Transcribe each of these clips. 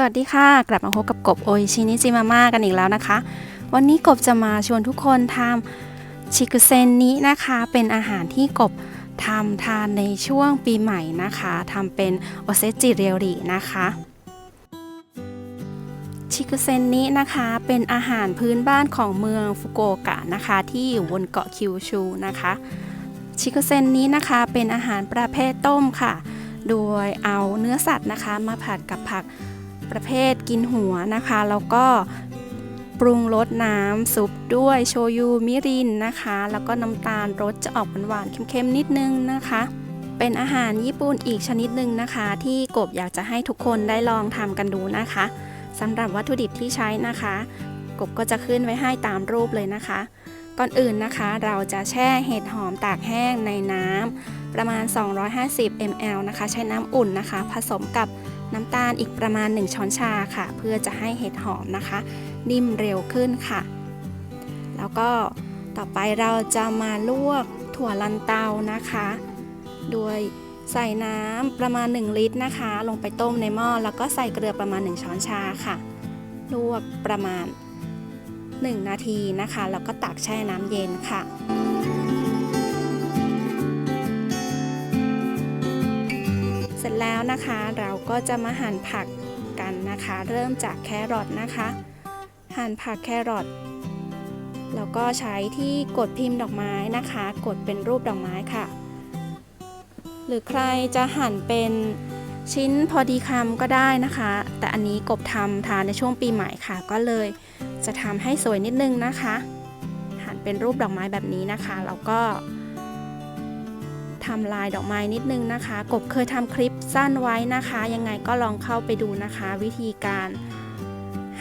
สวัสดีค่ะ กลับมาพบกับกบโอชินิจิมาม่ากันอีกแล้วนะคะ วันนี้กบจะมาชวนทุกคนทำชิกุเซนนี้นะคะ เป็นอาหารที่กบทำทานในช่วงปีใหม่นะคะทำเป็นโอเซจิเรียรินะคะชิกุเซนนี้นะคะเป็นอาหารพื้นบ้านของเมืองฟุกุโอกะนะคะ ที่อยู่บนเกาะคิวชูนะคะชิคุเซนนี้นะคะเป็นอาหารประเภทต้มค่ะ โดยเอาเนื้อสัตว์นะคะ มาผัดกับผัก ประเภทกินหัวนะคะ แล้วก็ปรุงรสน้ำซุปด้วยโชยุมิรินนะคะ แล้วก็น้ำตาลรสจะออกหวานๆเค็มๆนิดนึงนะคะ เป็นอาหารญี่ปุ่นอีกชนิดหนึ่งนะคะ ที่กบอยากจะให้ทุกคนได้ลองทำกันดูนะคะสำหรับวัตถุดิบที่ใช้นะคะ กบก็จะขึ้นไว้ให้ตามรูปเลยนะคะ ก่อนอื่นนะคะ เราจะแช่เห็ดหอมตากแห้งในน้ำประมาณ 250 ml นะคะ ใช้น้ำอุ่นนะคะ ผสมกับ น้ำตาลอีกประมาณ 1 ช้อนชาค่ะ เพื่อจะให้เห็ดหอมนะคะ นิ่มเร็วขึ้นค่ะ แล้วก็ต่อไปเราจะมาลวกถั่วลันเตานะคะ โดยใส่น้ำประมาณ 1 ลิตรนะคะ ลงไปต้มในหม้อแล้วก็ใส่เกลือประมาณ 1 ช้อนชาค่ะ ลวกประมาณ 1 นาทีนะคะ แล้วก็ตักแช่น้ำเย็นค่ะ เสร็จแล้วนะคะเราก็จะมาหั่นผักกันนะคะ เริ่มจากแครอทนะคะ หั่นผักแครอทแล้วก็ใช้ที่กดพิมพ์ดอกไม้นะคะ กดเป็นรูปดอกไม้ค่ะ หรือใครจะหั่นเป็นชิ้นพอดีคำก็ได้นะคะ แต่อันนี้กบทำทานในช่วงปีใหม่ค่ะ ก็เลยจะทำให้สวยนิดนึงนะคะ หั่นเป็นรูปดอกไม้แบบนี้นะคะแล้วก็ ทำลายดอกไม้นิดนึงนะคะ กบเคยทำคลิปสั้นไว้นะคะ ยังไงก็ลองเข้าไปดูนะคะ วิธีการ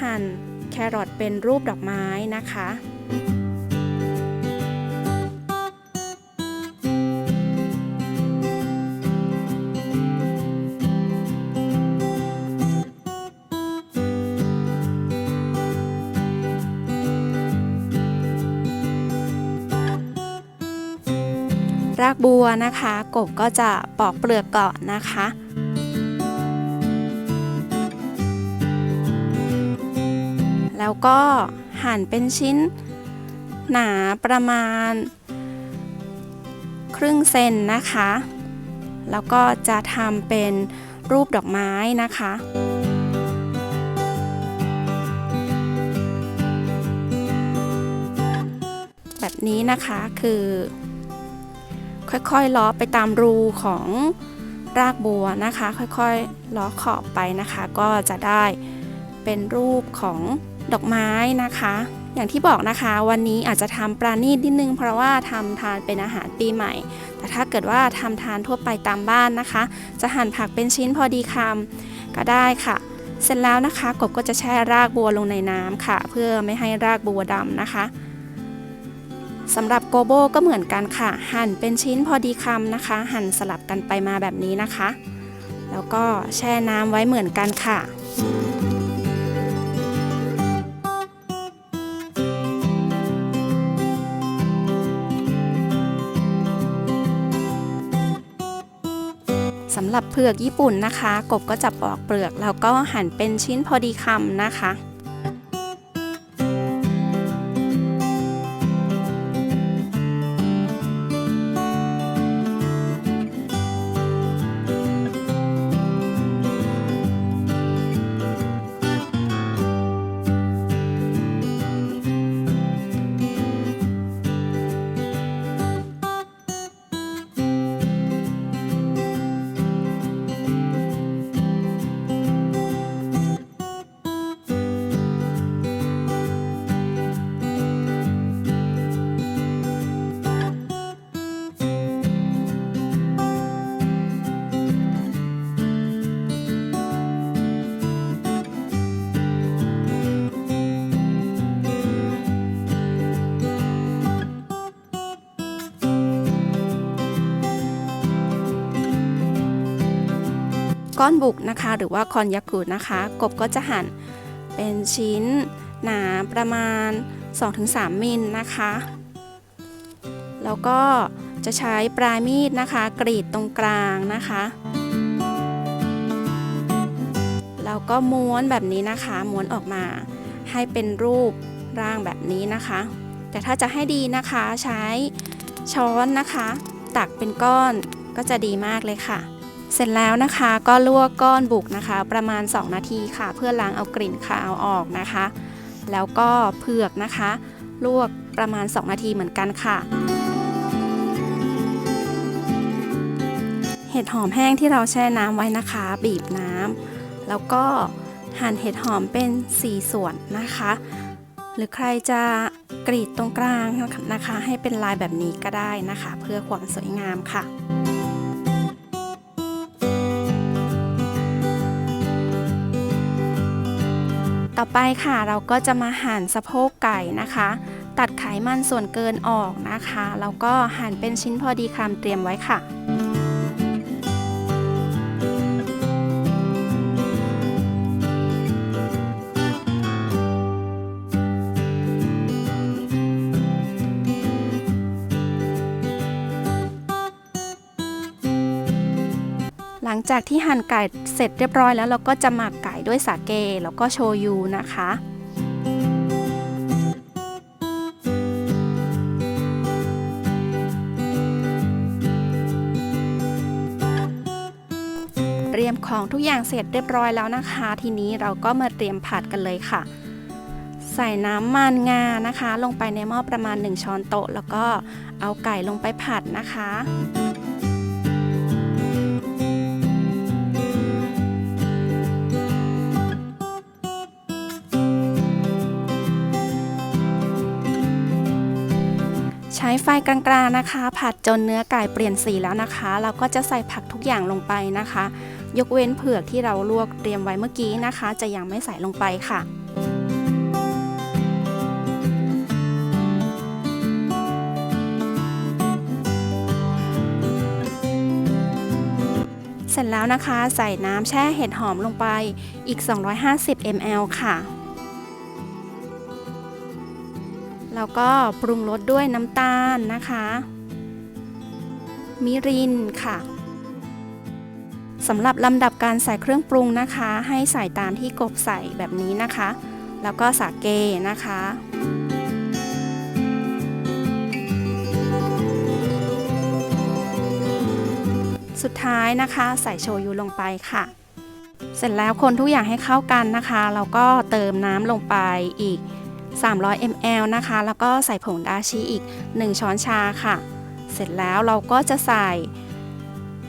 หั่นแครอทเป็นรูปดอกไม้นะคะ รากบัวนะคะ กบก็จะปอกเปลือกก่อนนะคะแล้วก็หั่นเป็นชิ้นหนาประมาณ ครึ่งเซนนะคะ แล้วก็จะทำเป็นรูปดอกไม้นะคะ แบบนี้นะคะคือ ค่อยๆล้อไปตามรูของรากบัวนะคะ ค่อยๆล้อขอบไปนะคะ ก็จะได้เป็นรูปของดอกไม้นะคะ อย่างที่บอกนะคะ วันนี้อาจจะทำปราณีตนิดนึง เพราะว่าทำทานเป็นอาหารปีใหม่ แต่ถ้าเกิดว่าทำทานทั่วไปตามบ้านนะคะ จะหั่นผักเป็นชิ้นพอดีคำก็ได้ค่ะ เสร็จแล้วนะคะกบก็จะแช่รากบัวลงในน้ำค่ะ เพื่อไม่ให้รากบัวดำนะคะ สำหรับโกโบก็เหมือนกันค่ะ หั่นเป็นชิ้นพอดีคำนะคะ หั่นสลับกันไปมาแบบนี้นะคะ แล้วก็แช่น้ำไว้เหมือนกันค่ะสำหรับเผือกญี่ปุ่นนะคะ กบก็จะปอกเปลือก แล้วก็หั่นเป็นชิ้นพอดีคำนะคะ ก้อนบุกนะคะ หรือว่าคอนยากุนะคะ กบก็จะหั่นเป็นชิ้นหนาประมาณ 2-3 มิลนะคะ แล้วก็จะใช้ปลายมีดนะคะ กรีดตรงกลางนะคะ แล้วก็ม้วนแบบนี้นะคะ ม้วนออกมาให้เป็นรูปร่างแบบนี้นะคะ แต่ถ้าจะให้ดีนะคะใช้ช้อนนะคะ ตักเป็นก้อนก็จะดีมากเลยค่ะ เสร็จแล้วนะคะก็ลวกก้อนบุกนะคะ ประมาณ 2 นาทีค่ะ เพื่อล้างเอากลิ่นคาวออกนะคะ แล้วก็เผือกนะคะ ลวกประมาณ 2 นาทีเหมือนกันค่ะเห็ดหอมแห้งที่เราแช่น้ำไว้นะคะ บีบน้ำแล้วก็หั่นเห็ดหอมเป็น 4 ส่วนนะคะ หรือใครจะกรีดตรงกลางนะคะ ให้เป็นลายแบบนี้ก็ได้นะคะ เพื่อความสวยงามค่ะ ต่อไปค่ะเราก็จะมาหั่นสะโพกไก่นะคะ ตัดไขมันส่วนเกินออกนะคะ แล้วก็หั่นเป็นชิ้นพอดีคำเตรียมไว้ค่ะ หลังจากที่หั่นไก่เสร็จเรียบร้อยแล้วเราก็จะหมักไก่ด้วยสาเกแล้วก็โชยุนะคะเตรียมของทุกอย่างเสร็จเรียบร้อยแล้วนะคะ ทีนี้เราก็มาเตรียมผัดกันเลยค่ะ ใส่น้ำมันงานะคะ ลงไปในหม้อประมาณ 1 ช้อนโต๊ะ แล้วก็เอาไก่ลงไปผัดนะคะ ช้ไฟกลางๆนะคะ ผัดจนเนื้อไก่เปลี่ยนสีแล้วนะคะ เราก็จะใส่ผักทุกอย่างลงไปนะคะ ยกเว้นเผือกที่เราลวกเตรียมไว้เมื่อกี้นะคะ จะยังไม่ใส่ลงไปค่ะเสร็จแล้วนะคะ ใส่น้ำแช่เห็ดหอมลงไปอีก 250 ml ค่ะ แล้วก็ปรุงรสด้วยน้ำตาลนะคะ มิรินค่ะสำหรับลำดับการใส่เครื่องปรุงนะคะ ให้ใส่ตามที่กบใส่แบบนี้นะคะ แล้วก็สาเกนะคะสุดท้ายนะคะ ใส่โชยุลงไปค่ะ เสร็จแล้วคนทุกอย่างให้เข้ากันนะคะ เราก็เติมน้ำลงไปอีก 300 ml นะคะ แล้วก็ใส่ผงดาชิอีก 1 ช้อนชาค่ะ เสร็จแล้วเราก็จะใส่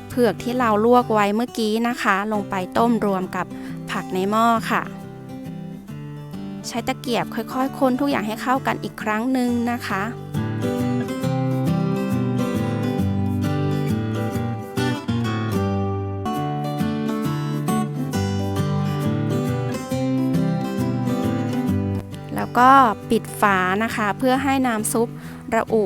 เผือกที่เราลวกไว้เมื่อกี้นะคะ ลงไปต้มรวมกับผักในหม้อค่ะ ใช้ตะเกียบค่อยๆ คนทุกอย่างให้เข้ากันอีกครั้งหนึ่งนะคะ ก็ปิดฝานะคะ เพื่อให้น้ำซุประอุ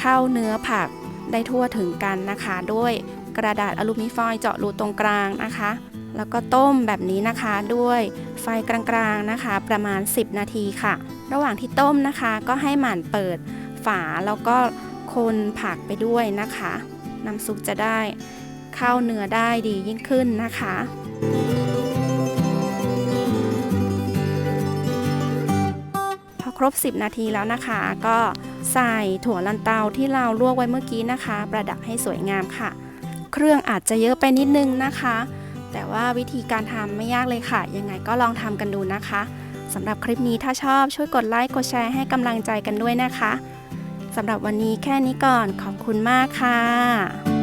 เข้าเนื้อผักได้ทั่วถึงกันนะคะ ด้วยกระดาษอลูมิเนียมฟอยล์เจาะรูตรงกลางนะคะ แล้วก็ต้มแบบนี้นะคะด้วยไฟกลางๆนะคะ ประมาณ 10 นาทีค่ะ ระหว่างที่ต้มนะคะก็ให้หมั่นเปิดฝาแล้วก็คนผักไปด้วยนะคะ น้ำซุปจะได้เข้าเนื้อได้ดียิ่งขึ้นนะคะ ครบ 10 นาทีแล้วนะคะ ก็ใส่ถั่วลันเตาที่เราลวกไว้เมื่อกี้นะคะ ประดับให้สวยงามค่ะ เครื่องอาจจะเยอะไปนิดนึงนะคะ แต่ว่าวิธีการทำไม่ยากเลยค่ะ ยังไงก็ลองทำกันดูนะคะสำหรับคลิปนี้ถ้าชอบช่วยกดไลค์กดแชร์ให้กำลังใจกันด้วยนะคะสำหรับวันนี้แค่นี้ก่อนขอบคุณมากค่ะ